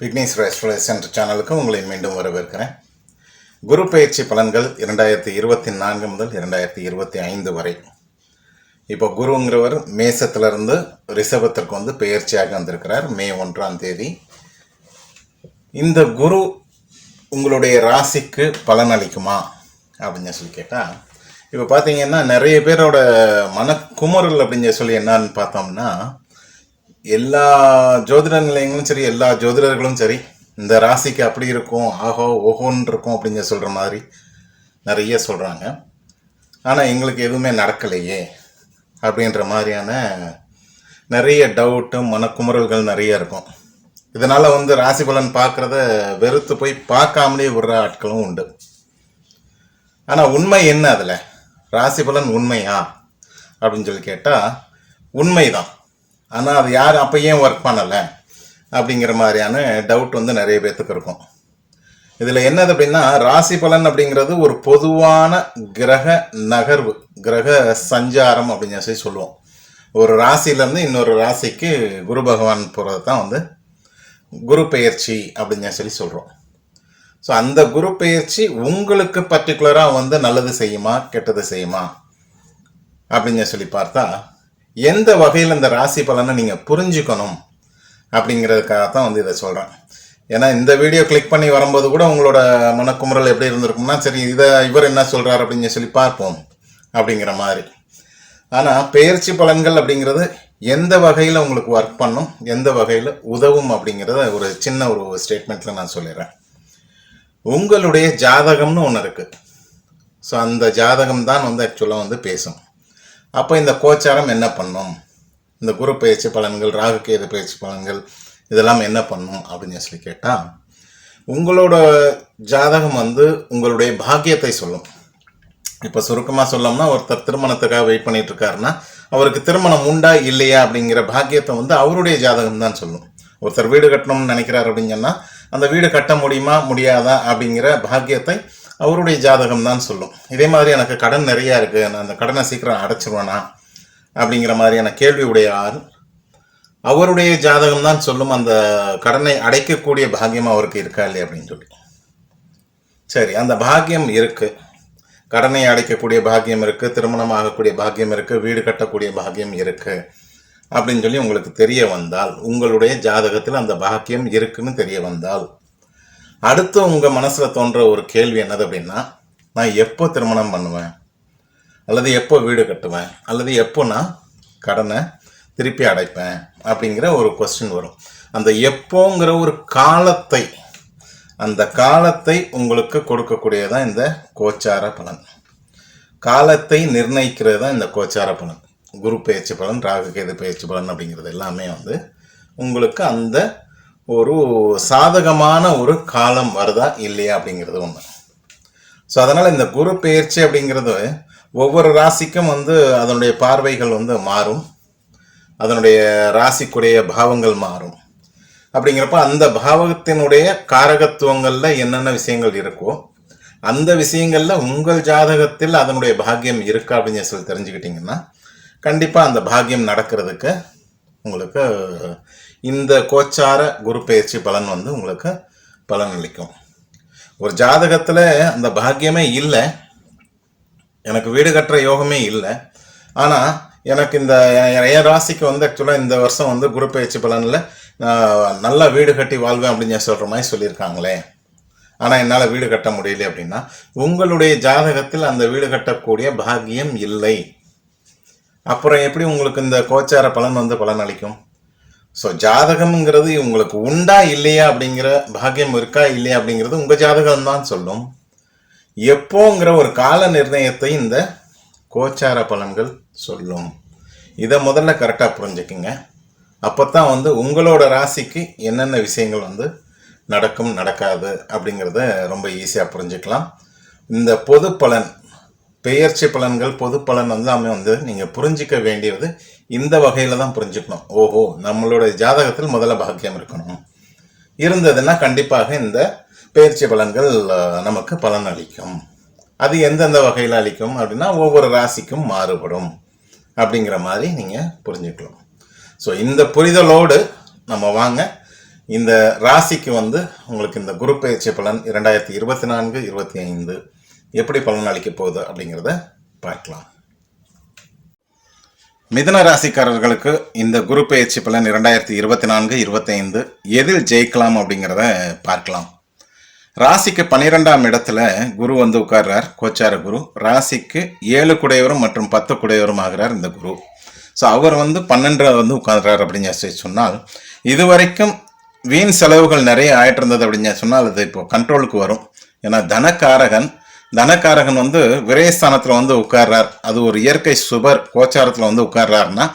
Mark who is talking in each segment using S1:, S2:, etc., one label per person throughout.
S1: விக்னேஷ் ரெஸ்ட்ரேஸ் சேனலுக்கு உங்களை மீண்டும் வரவேற்கிறேன். குரு பயிற்சி பலன்கள் இரண்டாயிரத்தி இருபத்தி நான்கு முதல் இரண்டாயிரத்தி இருபத்தி ஐந்து வரை. இப்போ குருங்கிறவர் மேசத்திலிருந்து ரிஷபத்திற்கு வந்து பெயர்ச்சியாக வந்திருக்கிறார். மே ஒன்றாம் தேதி. இந்த குரு உங்களுடைய ராசிக்கு பலன் அளிக்குமா? அப்படின்னு சொல்லி கேட்டால் இப்போ பார்த்தீங்கன்னா நிறைய பேரோட மனக்குமுறல் அப்படின்னு சொல்லி என்னன்னு பார்த்தோம்னா எல்லா ஜோதிட நிலையங்களும் சரி எல்லா ஜோதிடர்களும் சரி இந்த ராசிக்கு அப்படி இருக்கும் ஆஹோ ஓஹோன்னு இருக்கும் அப்படின்னு சொல்கிற மாதிரி நிறைய சொல்கிறாங்க ஆனால் எங்களுக்கு எதுவுமே நடக்கலையே. அப்படின்ற மாதிரியான நிறைய டவுட்டு மனக்குமுறல்கள் நிறைய இருக்கும். இதனால் வந்து ராசி பலன் பார்க்குறத வெறுத்து போய் பார்க்காமலே விடுற ஆட்களும் உண்டு. ஆனால் உண்மை என்ன அதில்? ராசி பலன் உண்மையா? அப்படின்னு சொல்லி கேட்டால் உண்மைதான். ஆனால் அது யார் அப்போ ஏன் ஒர்க் பண்ணலை? அப்படிங்கிற மாதிரியான டவுட் வந்து நிறைய பேர்த்துக்கு இருக்கும். இதில் என்னது அப்படின்னா ராசி பலன் அப்படிங்கிறது ஒரு பொதுவான கிரக நகர்வு கிரக சஞ்சாரம் அப்படின்னு சொல்லி சொல்லுவோம். ஒரு ராசியிலேருந்து இன்னொரு ராசிக்கு குரு பகவான் போகிறது தான் வந்து குரு பெயர்ச்சி அப்படின்னு சொல்லி சொல்கிறோம் ஸோ அந்த குரு பெயர்ச்சி உங்களுக்கு பர்டிகுலராக வந்து நல்லது செய்யுமா கெட்டது செய்யுமா அப்படின்னு சொல்லி பார்த்தா எந்த வகையில் இந்த ராசி பலனை நீங்கள் புரிஞ்சுக்கணும் அப்படிங்கிறதுக்காக தான் வந்து இதை சொல்கிறேன் ஏன்னா இந்த வீடியோ கிளிக் பண்ணி வரும்போது கூட உங்களோட மனக்குமுறல் எப்படி இருந்திருக்கும்னா சரி இதை இவர் என்ன சொல்கிறார் அப்படின்னு சொல்லி பார்ப்போம் அப்படிங்கிற மாதிரி. ஆனால் பயிற்சி பலன்கள் அப்படிங்கிறது எந்த வகையில் உங்களுக்கு ஒர்க் பண்ணும் எந்த வகையில் உதவும் அப்படிங்கிறத ஒரு சின்ன ஒரு ஸ்டேட்மெண்ட்டில் நான் சொல்லிடுறேன். உங்களுடைய ஜாதகம்னு ஒன்று இருக்குது ஸோ அந்த ஜாதகம் தான் வந்து ஆக்சுவலாக வந்து பேசும். அப்போ இந்த கோச்சாரம் என்ன பண்ணும்? இந்த குரு பயிற்சி பலன்கள் ராகுகேது பயிற்சி பலன்கள் இதெல்லாம் என்ன பண்ணும் அப்படின்னு சொல்லி கேட்டால் உங்களோட ஜாதகம் வந்து உங்களுடைய பாக்கியத்தை சொல்லும். இப்போ சுருக்கமாக சொல்லோம்னா ஒருத்தர் திருமணத்துக்காக வெயிட் பண்ணிட்டு இருக்காருன்னா அவருக்கு திருமணம் உண்டா இல்லையா அப்படிங்கிற பாக்கியத்தை வந்து அவருடைய ஜாதகம் தான் சொல்லும். ஒருத்தர் வீடு கட்டணும்னு நினைக்கிறார் அப்படின்னு சொன்னால் அந்த வீடு கட்ட முடியுமா முடியாதா அப்படிங்கிற பாக்கியத்தை அவருடைய ஜாதகம் தான் சொல்லும். இதே மாதிரி எனக்கு கடன் நிறையா இருக்குது நான் அந்த கடனை சீக்கிரம் அடைச்சிருவேனா அப்படிங்கிற மாதிரியான கேள்வி உடைய ஆள் அவருடைய ஜாதகம் தான் சொல்லும் அந்த கடனை அடைக்கக்கூடிய பாக்கியம் அவருக்கு இருக்கா இல்லையா அப்படின்னு சொல்லி. சரி அந்த பாக்கியம் இருக்கு. கடனை அடைக்கக்கூடிய பாக்கியம் இருக்கு திருமணம் ஆகக்கூடிய பாக்கியம் இருக்கு வீடு கட்டக்கூடிய பாக்கியம் இருக்கு அப்படின்னு சொல்லி உங்களுக்கு தெரிய வந்தால் உங்களுடைய ஜாதகத்தில் அந்த பாக்கியம் இருக்குன்னு தெரிய வந்தால் அடுத்து உங்கள் மனசில் தோன்ற ஒரு கேள்வி என்னது அப்படின்னா நான் எப்போ திருமணம் பண்ணுவேன்? அல்லது எப்போ வீடு கட்டுவேன்? அல்லது எப்போ நான் கடனை திருப்பி அடைப்பேன் அப்படிங்கிற ஒரு கொஸ்டின் வரும். அந்த எப்போங்கிற ஒரு காலத்தை அந்த காலத்தை உங்களுக்கு கொடுக்கக்கூடியதான் இந்த கோச்சார பலன். காலத்தை நிர்ணயிக்கிறது தான் இந்த கோச்சார பலன். குரு பேச்சு பலன் ராகு கேது பேச்சு பலன் அப்படிங்கிறது எல்லாமே வந்து உங்களுக்கு அந்த ஒரு சாதகமான ஒரு காலம் வருதா இல்லையா அப்படிங்கிறது ஒன்று ஸோ அதனால் இந்த குரு பெயர்ச்சி அப்படிங்கிறது ஒவ்வொரு ராசிக்கும் வந்து அதனுடைய பார்வைகள் வந்து மாறும். அதனுடைய ராசிக்குடைய பாவங்கள் மாறும். அப்படிங்கிறப்ப அந்த பாவகத்தினுடைய காரகத்துவங்களில் என்னென்ன விஷயங்கள் இருக்கோ அந்த விஷயங்களில் உங்கள் ஜாதகத்தில் அதனுடைய பாக்கியம் இருக்கா அப்படின்னு சொல்லி தெரிஞ்சுக்கிட்டிங்கன்னா கண்டிப்பாக அந்த பாக்கியம் நடக்கிறதுக்கு உங்களுக்கு இந்த கோச்சார குரு பயிற்சி பலன் வந்து உங்களுக்கு பலன் அளிக்கும். ஒரு ஜாதகத்தில் அந்த பாக்கியமே இல்லை எனக்கு வீடு கட்டுற யோகமே இல்லை ஆனால் எனக்கு இந்த என் ராசிக்கு வந்து ஆக்சுவலாக இந்த வருஷம் வந்து குரு பயிற்சி பலனில் நல்லா வீடு கட்டி வாழ்வேன் அப்படின்னு சொல்கிற மாதிரி சொல்லியிருக்காங்களே. ஆனால் என்னால் வீடு கட்ட முடியல அப்படின்னா உங்களுடைய ஜாதகத்தில் அந்த வீடு கட்டக்கூடிய பாக்கியம் இல்லை. அப்புறம் எப்படி உங்களுக்கு இந்த கோச்சார பலன் வந்து பலன் அளிக்கும் ஸோ ஜாதகம்ங்கிறது உங்களுக்கு உண்டா இல்லையா அப்படிங்கிற பாக்கியம் இருக்கா இல்லையா அப்படிங்கிறது உங்கள் ஜாதகம் தான் சொல்லும். எப்போங்கிற ஒரு கால நிர்ணயத்தை இந்த கோச்சார பலன்கள் சொல்லும். இதை முதல்ல கரெக்டாக புரிஞ்சுக்குங்க. அப்போ தான் வந்து உங்களோட ராசிக்கு என்னென்ன விஷயங்கள் வந்து நடக்கும் நடக்காது அப்படிங்கிறத ரொம்ப ஈஸியாக புரிஞ்சுக்கலாம். இந்த பொது பலன் பெயர்ச்சி பலன்கள் பொது பலன் எல்லாமே வந்து நீங்கள் புரிஞ்சிக்க வேண்டியது இந்த வகையில் தான் புரிஞ்சுக்கணும். ஓஹோ நம்மளுடைய ஜாதகத்தில் முதல்ல பாக்கியம் இருக்கணும். இருந்ததுன்னா கண்டிப்பாக இந்த பெயர்ச்சி பலன்கள் நமக்கு பலன் அளிக்கும். அது எந்தெந்த வகையில் அளிக்கும் அப்படின்னா ஒவ்வொரு ராசிக்கும் மாறுபடும். அப்படிங்கிற மாதிரி நீங்கள் புரிஞ்சுக்கலாம். ஸோ இந்த புரிதலோடு நம்ம வாங்க. இந்த ராசிக்கு வந்து உங்களுக்கு இந்த குரு பயிற்சி பலன் இரண்டாயிரத்தி இருபத்தி நான்கு இருபத்தி ஐந்து எப்படி பலன் அளிக்க போகுது அப்படிங்கிறத பார்க்கலாம். மிதன ராசிக்காரர்களுக்கு இந்த குரு பயிற்சி பலன் இரண்டாயிரத்தி இருபத்தி நான்கு இருபத்தைந்து எதில் ஜெயிக்கலாம் அப்படிங்கிறத பார்க்கலாம். ராசிக்கு பன்னிரெண்டாம் இடத்துல குரு வந்து உட்கார்றார். கோச்சார குரு. ராசிக்கு ஏழு குடையவரும் மற்றும் பத்து குடையவரும் ஆகிறார் இந்த குரு. ஸோ அவர் வந்து பன்னெண்டு வந்து உட்கார்றார் அப்படின்னு சொல்லி சொன்னால் இதுவரைக்கும் வீண் செலவுகள் நிறைய ஆயிட்டு இருந்தது அப்படின்னு சொன்னால் அது இப்போ கண்ட்ரோலுக்கு வரும். ஏன்னா தனக்காரகன் தனக்காரகன் வந்து விரயஸ்தானத்தில் வந்து உட்கார்றார். அது ஒரு இயற்கை சுபர் கோச்சாரத்தில் வந்து உட்கார்றாருன்னா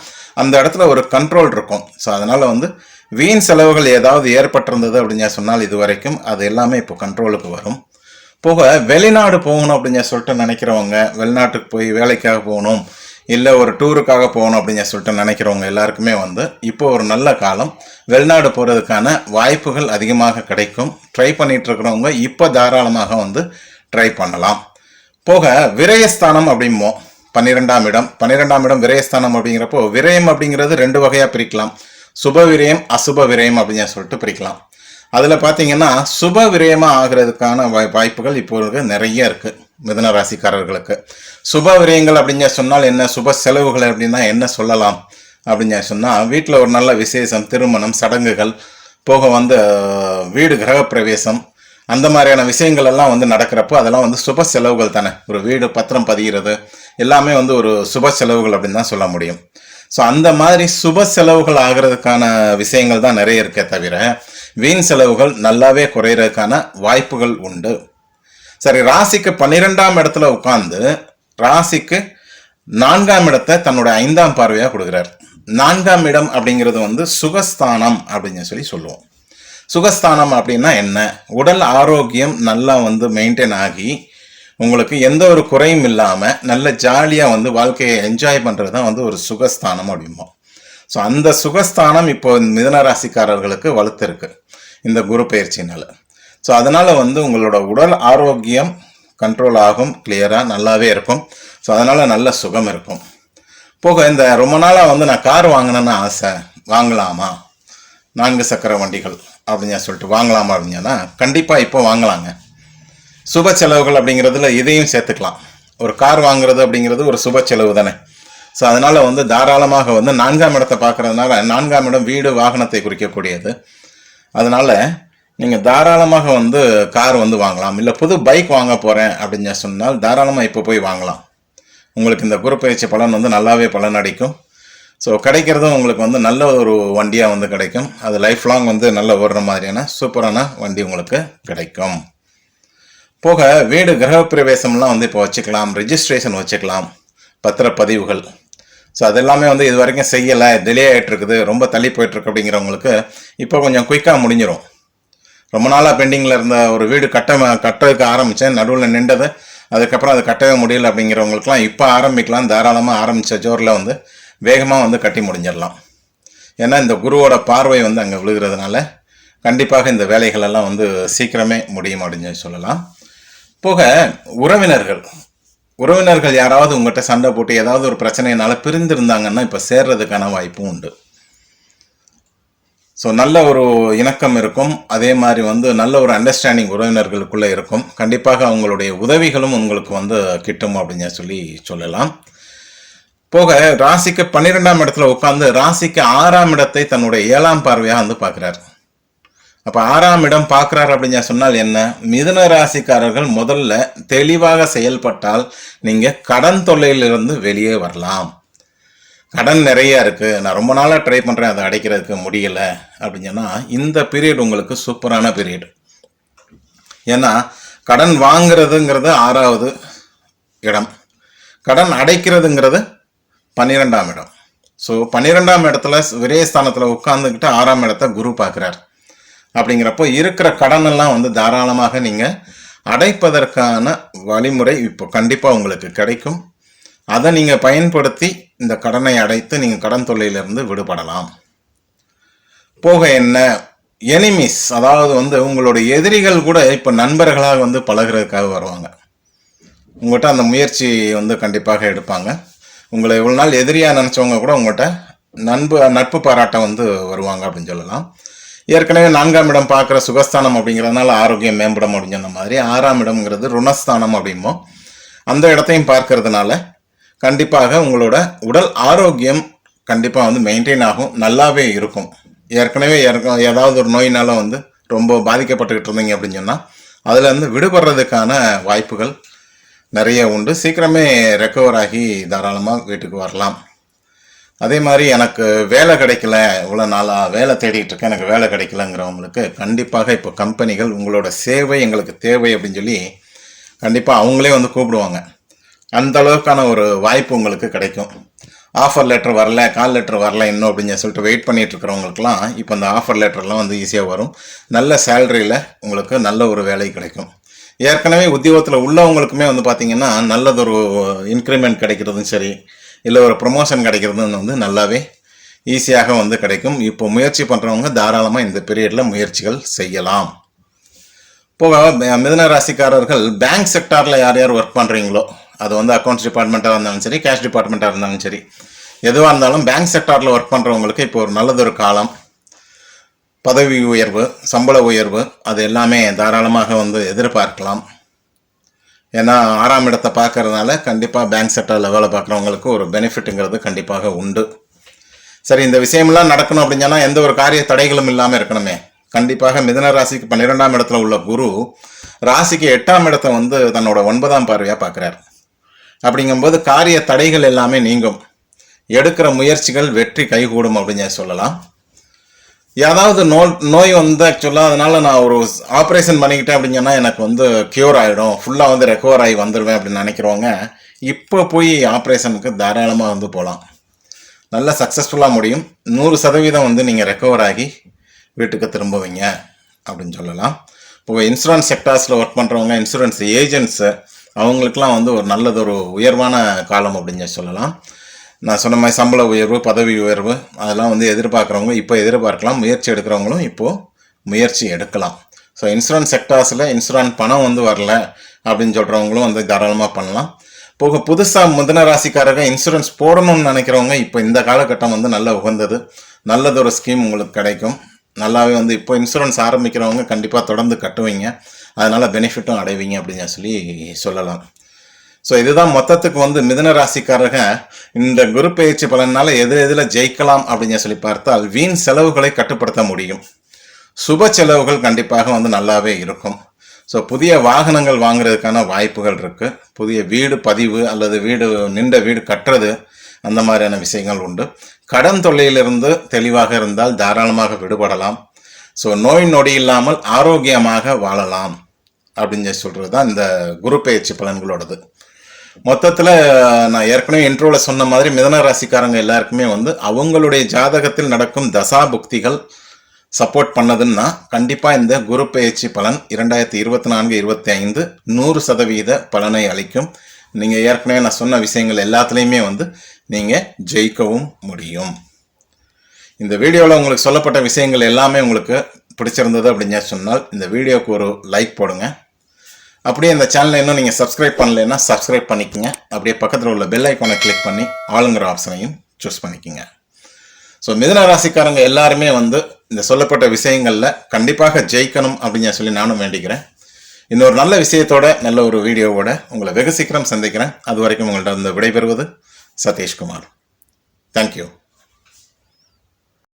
S1: அந்த இடத்துல ஒரு கண்ட்ரோல் இருக்கும். ஸோ அதனால் வந்து வீண் செலவுகள் ஏதாவது ஏற்பட்டிருந்தது அப்படின்னு சொன்னால் இது வரைக்கும் அது எல்லாமே இப்போ கண்ட்ரோலுக்கு வரும். போக வெளிநாடு போகணும் அப்படின்னு சொல்லிட்டு நினைக்கிறவங்க வெளிநாட்டுக்கு போய் வேலைக்காக போகணும் இல்லை ஒரு டூருக்காக போகணும் அப்படின்னு சொல்லிட்டு நினைக்கிறவங்க எல்லாருக்குமே வந்து இப்போ ஒரு நல்ல காலம். வெளிநாடு போகிறதுக்கான வாய்ப்புகள் அதிகமாக கிடைக்கும். ட்ரை பண்ணிட்டு இருக்கிறவங்க இப்போ தாராளமாக வந்து ட்ரை பண்ணலாம். போக விரயஸ்தானம் அப்படிம்போம் பன்னிரெண்டாம் இடம். பன்னிரெண்டாம் இடம் விரயஸ்தானம் அப்படிங்கிறப்போ விரயம் அப்படிங்கிறது ரெண்டு வகையாக பிரிக்கலாம். சுப விரயம் அசுப விரயம் அப்படின்னு சொல்லிட்டு பிரிக்கலாம். அதில் பார்த்தீங்கன்னா சுப விரயமாக ஆகிறதுக்கான வாய் வாய்ப்புகள் இப்போது நிறைய இருக்குது மிதன ராசிக்காரர்களுக்கு. சுப விரயங்கள் அப்படின்னு சொன்னால் என்ன சுப செலவுகள் அப்படின்னா என்ன சொல்லலாம் அப்படின்னு சொன்னால் வீட்டில் ஒரு நல்ல விசேஷம் திருமணம் சடங்குகள் போக வந்து வீடு கிரகப்பிரவேசம் அந்த மாதிரியான விஷயங்கள் எல்லாம் வந்து நடக்கிறப்போ அதெல்லாம் வந்து சுப செலவுகள் தானே. ஒரு வீடு பத்திரம் பதிகிறது எல்லாமே வந்து ஒரு சுப செலவுகள் அப்படின்னு தான் சொல்ல முடியும். ஸோ அந்த மாதிரி சுப செலவுகள் ஆகிறதுக்கான விஷயங்கள் தான் நிறைய இருக்கே தவிர வீண் செலவுகள் நல்லாவே குறையிறதுக்கான வாய்ப்புகள் உண்டு. சரி ராசிக்கு பன்னிரெண்டாம் இடத்துல உட்கார்ந்து ராசிக்கு நான்காம் இடத்தை தன்னோட ஐந்தாம் பார்வையாக கொடுக்குறார். நான்காம் இடம் அப்படிங்கிறது வந்து சுகஸ்தானம் அப்படின்னு சொல்லி சொல்லுவோம். சுகஸ்தானம் அப்படின்னா என்ன? உடல் ஆரோக்கியம் நல்லா வந்து மெயின்டைன் ஆகி உங்களுக்கு எந்த ஒரு குறையும் இல்லாமல் நல்ல ஜாலியாக வந்து வாழ்க்கையை என்ஜாய் பண்ணுறது தான் வந்து ஒரு சுகஸ்தானம் அப்படிம்போம் ஸோ அந்த சுகஸ்தானம் இப்போ மிதன ராசிக்காரர்களுக்கு வலுத்திருக்கு. இந்த குரு பயிற்சினால் ஸோ அதனால் வந்து உங்களோட உடல் ஆரோக்கியம் கண்ட்ரோல் ஆகும் கிளியராக நல்லாவே இருக்கும். ஸோ அதனால் நல்ல சுகம் இருக்கும். போக இந்த ரொம்ப நாளாக வந்து நான் கார் வாங்கினேன்னு ஆசை. வாங்கலாமா? நான்கு சக்கர வண்டிகள் அப்படின்னு சொல்லிட்டு வாங்கலாமா அப்படின்னா கண்டிப்பாக இப்போ வாங்கலாங்க. சுப செலவுகள் அப்படிங்கிறதுல இதையும் சேர்த்துக்கலாம். ஒரு கார் வாங்குறது அப்படிங்கிறது ஒரு சுப செலவு தானே. ஸோ அதனால் வந்து தாராளமாக வந்து நான்காம் இடத்தை பார்க்குறதுனால நான்காம் இடம் வீடு வாகனத்தை குறிக்கக்கூடியது. அதனால் நீங்கள் தாராளமாக வந்து கார் வந்து வாங்கலாம். இல்லை புது பைக் வாங்க போகிறேன் அப்படின்னு சொன்னால் தாராளமாக இப்போ போய் வாங்கலாம். உங்களுக்கு இந்த குறுப்பயிற்சி பயிற்சி பலன் வந்து நல்லாவே பலன் அடிக்கும் ஸோ கிடைக்கிறதும் உங்களுக்கு வந்து நல்ல ஒரு வண்டியாக வந்து கிடைக்கும். அது லைஃப் லாங் வந்து நல்ல ஓடுற மாதிரியான சூப்பரான வண்டி உங்களுக்கு கிடைக்கும். போக வீடு கிரகப்பிரவேசம்லாம் வந்து இப்போ வச்சுக்கலாம் ரிஜிஸ்ட்ரேஷன் வச்சுக்கலாம் பத்திரப்பதிவுகள். ஸோ அதெல்லாமே வந்து இது வரைக்கும் செய்யலை டிலே ஆகிட்டு இருக்குது ரொம்ப தள்ளி போயிட்டுருக்கு அப்படிங்கிறவங்களுக்கு இப்போ கொஞ்சம் குயிக்காக முடிஞ்சிடும் ரொம்ப நாளாக பெண்டிங்கில் இருந்த ஒரு வீடு கட்ட கட்டுறதுக்கு ஆரம்பித்தேன் நடுவில் நின்றது அதுக்கப்புறம் அது கட்டவே முடியல அப்படிங்கிறவங்களுக்குலாம் இப்போ ஆரம்பிக்கலாம் தாராளமாக ஆரம்பித்த ஜோரில் வந்து வேகமாக வந்து கட்டி முடிஞ்சிடலாம். ஏன்னா இந்த குருவோட பார்வை வந்து அங்கே விழுகிறதுனால கண்டிப்பாக இந்த வேலைகளெல்லாம் வந்து சீக்கிரமே முடியும் அப்படின்னு சொல்லலாம். போக உறவினர்கள். உறவினர்கள் யாராவது உங்கள்கிட்ட சண்டை போட்டு ஏதாவது ஒரு பிரச்சனையினால பிரிந்திருந்தாங்கன்னா இப்போ சேர்றதுக்கான வாய்ப்பும் உண்டு. ஸோ நல்ல ஒரு இணக்கம் இருக்கும். அதே மாதிரி வந்து நல்ல ஒரு அண்டர்ஸ்டாண்டிங் உறவினர்களுக்குள்ளே இருக்கும். கண்டிப்பாக அவங்களுடைய உதவிகளும் உங்களுக்கு வந்து கிட்டும் அப்படின்னு சொல்லி சொல்லலாம். போக ராசிக்கு பன்னிரெண்டாம் இடத்துல உட்காந்து ராசிக்கு ஆறாம் இடத்தை தன்னுடைய ஏழாம் பார்வையாக வந்து பார்க்குறாரு. அப்போ ஆறாம் இடம் பார்க்குறாரு அப்படின்னு சொன்னால் என்ன? மிதுன ராசிக்காரர்கள் முதல்ல தெளிவாக செயல்பட்டால் நீங்கள் கடன் தொல்லையிலிருந்து வெளியே வரலாம். கடன் நிறைய இருக்குது நான் ரொம்ப நாளாக ட்ரை பண்ணுறேன் அதை அடைக்கிறதுக்கு முடியல அப்படின்னு சொன்னால் இந்த பீரியட் உங்களுக்கு சூப்பரான பீரியட் ஏன்னா கடன் வாங்குறதுங்கிறது ஆறாவது இடம். கடன் அடைக்கிறதுங்கிறது பன்னிரெண்டாம் இடம். ஸோ பன்னிரெண்டாம் இடத்துல விரயஸ்தானத்தில் உட்காந்துக்கிட்டு ஆறாம் இடத்த குரு பார்க்குறார். அப்படிங்கிறப்போ இருக்கிற கடனெல்லாம் வந்து தாராளமாக நீங்கள் அடைப்பதற்கான வழிமுறை இப்போ கண்டிப்பாக உங்களுக்கு கிடைக்கும். அதை நீங்கள் பயன்படுத்தி இந்த கடனை அடைத்து நீங்கள் கடன் தொல்லையிலிருந்து விடுபடலாம். போக என்ன? எனிமிஸ் அதாவது வந்து உங்களுடைய எதிரிகள் கூட இப்போ நண்பர்களாக வந்து பழகுறதுக்காக வருவாங்க. உங்கள்கிட்ட அந்த முயற்சி வந்து கண்டிப்பாக எடுப்பாங்க. உங்களை இவ்வளோ நாள் எதிரியாக நினச்சவங்க கூட உங்கள்கிட்ட நண்பு நட்பு பாராட்டம் வந்து வருவாங்க அப்படின்னு சொல்லலாம். ஏற்கனவே நான்காம் இடம் பார்க்குற சுகஸ்தானம் அப்படிங்கிறதுனால ஆரோக்கியம் மேம்படும் அப்படின்னு சொன்ன மாதிரி ஆறாம் இடம்ங்கிறது ருணஸ்தானம் அப்படிமோ அந்த இடத்தையும் பார்க்கறதுனால கண்டிப்பாக உங்களோட உடல் ஆரோக்கியம் கண்டிப்பாக வந்து மெயின்டைன் ஆகும் நல்லாவே இருக்கும். ஏற்கனவே ஏதாவது ஒரு நோயினால வந்து ரொம்ப பாதிக்கப்பட்டுக்கிட்டு இருந்தீங்க அப்படின்னு சொன்னால் அதுலேருந்து விடுபடுறதுக்கான வாய்ப்புகள் நிறைய உண்டு. சீக்கிரமே ரெக்கவர் ஆகி தாராளமாக வீட்டுக்கு வரலாம். அதே மாதிரி எனக்கு வேலை கிடைக்கல இவ்வளோ நாளாக வேலை தேடிட்டு இருக்கேன் எனக்கு வேலை கிடைக்கலங்கிறவங்களுக்கு கண்டிப்பாக இப்போ கம்பெனிகள் உங்களோட சேவை எங்களுக்கு தேவை அப்படின்னு சொல்லி கண்டிப்பாக அவங்களே வந்து கூப்பிடுவாங்க. அந்த அளவுக்கான ஒரு வாய்ப்பு உங்களுக்கு கிடைக்கும். ஆஃபர் லெட்டர் வரல கால் லெட்டர் வரல இன்னும் அப்படின்னு சொல்லிட்டு வெயிட் பண்ணிட்டு இருக்கிறவங்களுக்குலாம் இப்போ அந்த ஆஃபர் லெட்டர்லாம் வந்து ஈஸியாக வரும். நல்ல சேலரியில் உங்களுக்கு நல்ல ஒரு வேலை கிடைக்கும். ஏற்கனவே உத்தியோகத்தில் உள்ளவங்களுக்குமே வந்து பார்த்திங்கன்னா நல்லதொரு இன்க்ரிமெண்ட் கிடைக்கிறதும் சரி இல்லை ஒரு ப்ரொமோஷன் கிடைக்கிறதுன்னு வந்து நல்லாவே ஈஸியாக வந்து கிடைக்கும். இப்போ முயற்சி பண்ணுறவங்க தாராளமாக இந்த பீரியடில் முயற்சிகள் செய்யலாம். போக மிதன ராசிக்காரர்கள் பேங்க் செக்டாரில் யார் யார் ஒர்க் பண்ணுறீங்களோ அது வந்து அக்கௌண்ட்ஸ் டிபார்ட்மெண்ட்டாக இருந்தாலும் சரி கேஷ் டிபார்ட்மெண்ட்டாக இருந்தாலும் சரி எதுவாக இருந்தாலும் பேங்க் செக்டாரில் ஒர்க் பண்ணுறவங்களுக்கு இப்போ ஒரு நல்லதொரு காலம். பதவி உயர்வு சம்பள உயர்வு அது எல்லாமே தாராளமாக வந்து எதிர்பார்க்கலாம். ஏன்னா ஆறாம் இடத்தை பார்க்கறதுனால கண்டிப்பாக பேங்க் செக்டரில் வேலை பார்க்குறவங்களுக்கு ஒரு பெனிஃபிட்டுங்கிறது கண்டிப்பாக உண்டு. சரி இந்த விஷயமெல்லாம் நடக்கணும் அப்படின்னு சொன்னால் எந்த ஒரு காரிய தடைகளும் இல்லாமல் இருக்கணுமே. கண்டிப்பாக மிதன ராசிக்கு பன்னிரெண்டாம் இடத்துல உள்ள குரு ராசிக்கு எட்டாம் இடத்தை வந்து தன்னோட ஒன்பதாம் பார்வையாக பார்க்குறாரு. அப்படிங்கும்போது காரிய தடைகள் எல்லாமே நீங்கும். எடுக்கிற முயற்சிகள் வெற்றி கைகூடும் அப்படின்னு சொல்லலாம். ஏதாவது நோ நோய் வந்து ஆக்சுவலாக அதனால நான் ஒரு ஆப்ரேஷன் பண்ணிக்கிட்டேன் அப்படின்னு சொன்னால் எனக்கு வந்து க்யூர் ஆகிடும் ஃபுல்லாக வந்து ரெக்கவர் ஆகி வந்துடுவேன் அப்படின்னு நினைக்கிறவங்க இப்போ போய் ஆப்ரேஷனுக்கு தாராளமாக வந்து போகலாம் நல்ல சக்ஸஸ்ஃபுல்லாக முடியும். நூறு சதவீதம் வந்து நீங்கள் ரெக்கவர் ஆகி வீட்டுக்கு திரும்புவீங்க அப்படின்னு சொல்லலாம். இப்போ இன்சூரன்ஸ் செக்டார்ஸில் ஒர்க் பண்ணுறவங்க இன்சூரன்ஸ் ஏஜென்ட்ஸு அவங்களுக்குலாம் வந்து ஒரு நல்லது ஒரு உயர்வான காலம் அப்படின்னு சொல்லலாம். நான் சொன்ன மாதிரி சம்பள உயர்வு பதவி உயர்வு அதெல்லாம் வந்து எதிர்பார்க்குறவங்க இப்போ எதிர்பார்க்கலாம். முயற்சி எடுக்கிறவங்களும் இப்போது முயற்சி எடுக்கலாம். ஸோ இன்சூரன்ஸ் செக்டார்ஸில் இன்சூரன்ஸ் பணம் வந்து வரல அப்படின்னு சொல்கிறவங்களும் வந்து தாராளமாக பண்ணலாம். போக புதுசாக முதன ராசிக்காரங்க இன்சூரன்ஸ் போடணும்னு நினைக்கிறவங்க இப்போ இந்த காலகட்டம் வந்து நல்ல உகந்தது. நல்லதொரு ஸ்கீம் உங்களுக்கு கிடைக்கும். நல்லாவே வந்து இப்போ இன்சூரன்ஸ் ஆரம்பிக்கிறவங்க கண்டிப்பாக தொடர்ந்து கட்டுவீங்க. அதனால் பெனிஃபிட்டும் அடைவீங்க அப்படின்னு சொல்லி சொல்லலாம். ஸோ இதுதான் மொத்தத்துக்கு வந்து மிதுன ராசிக்காரங்க இந்த குரு பயிற்சி பலனால எது எதில் ஜெயிக்கலாம் அப்படின்னு சொல்லி பார்த்தால் வீண் செலவுகளை கட்டுப்படுத்த முடியும். சுப செலவுகள் கண்டிப்பாக வந்து நல்லாவே இருக்கும். ஸோ புதிய வாகனங்கள் வாங்குறதுக்கான வாய்ப்புகள் இருக்கு. புதிய வீடு பதிவு அல்லது வீடு நின்ற வீடு கட்டுறது அந்த மாதிரியான விஷயங்கள் உண்டு. கடன் தொல்லையிலிருந்து தெளிவாக இருந்தால் தாராளமாக விடுபடலாம். ஸோ நோய் நொடி இல்லாமல் ஆரோக்கியமாக வாழலாம் அப்படின்னு சொல்கிறது தான் இந்த குரு பயிற்சி பலன்களோடது. மொத்தத்தில் நான் ஏற்கனவே இன்ட்ரோவில் சொன்ன மாதிரி மிதன ராசிக்காரங்க எல்லாருக்குமே வந்து அவங்களுடைய ஜாதகத்தில் நடக்கும் தசா புக்திகள் சப்போர்ட் பண்ணதுன்னா கண்டிப்பாக இந்த குரு பயிற்சி பலன் இரண்டாயிரத்தி இருபத்தி நான்கு இருபத்தி ஐந்து நூறு சதவீத பலனை அளிக்கும். நீங்கள் ஏற்கனவே நான் சொன்ன விஷயங்கள் எல்லாத்துலேயுமே வந்து நீங்கள் ஜெயிக்கவும் முடியும். இந்த வீடியோவில் உங்களுக்கு சொல்லப்பட்ட விஷயங்கள் எல்லாமே உங்களுக்கு பிடிச்சிருந்தது அப்படின்னு சொன்னால் இந்த வீடியோவுக்கு ஒரு லைக் போடுங்க. அப்படியே இந்த சேனலை இன்னும் நீங்கள் சப்ஸ்கிரைப் பண்ணலைன்னா சப்ஸ்கிரைப் பண்ணிக்கங்க. அப்படியே பக்கத்தில் உள்ள பெல் ஐக்கானை கிளிக் பண்ணி ஆளுங்கிற ஆப்ஷனையும் சூஸ் பண்ணிக்கோங்க. ஸோ மிதுன ராசிக்காரங்க எல்லாருமே வந்து இந்த சொல்லப்பட்ட விஷயங்களில் கண்டிப்பாக ஜெயிக்கணும் அப்படின்னு சொல்லி நானும் வேண்டிக்கிறேன். இன்னொரு நல்ல விஷயத்தோட நல்ல ஒரு வீடியோவோட உங்களை வெகு சீக்கிரம் சந்திக்கிறேன். அது வரைக்கும் உங்கள்கிட்ட வந்து விடைபெறுவது சதீஷ்குமார். தேங்க்யூ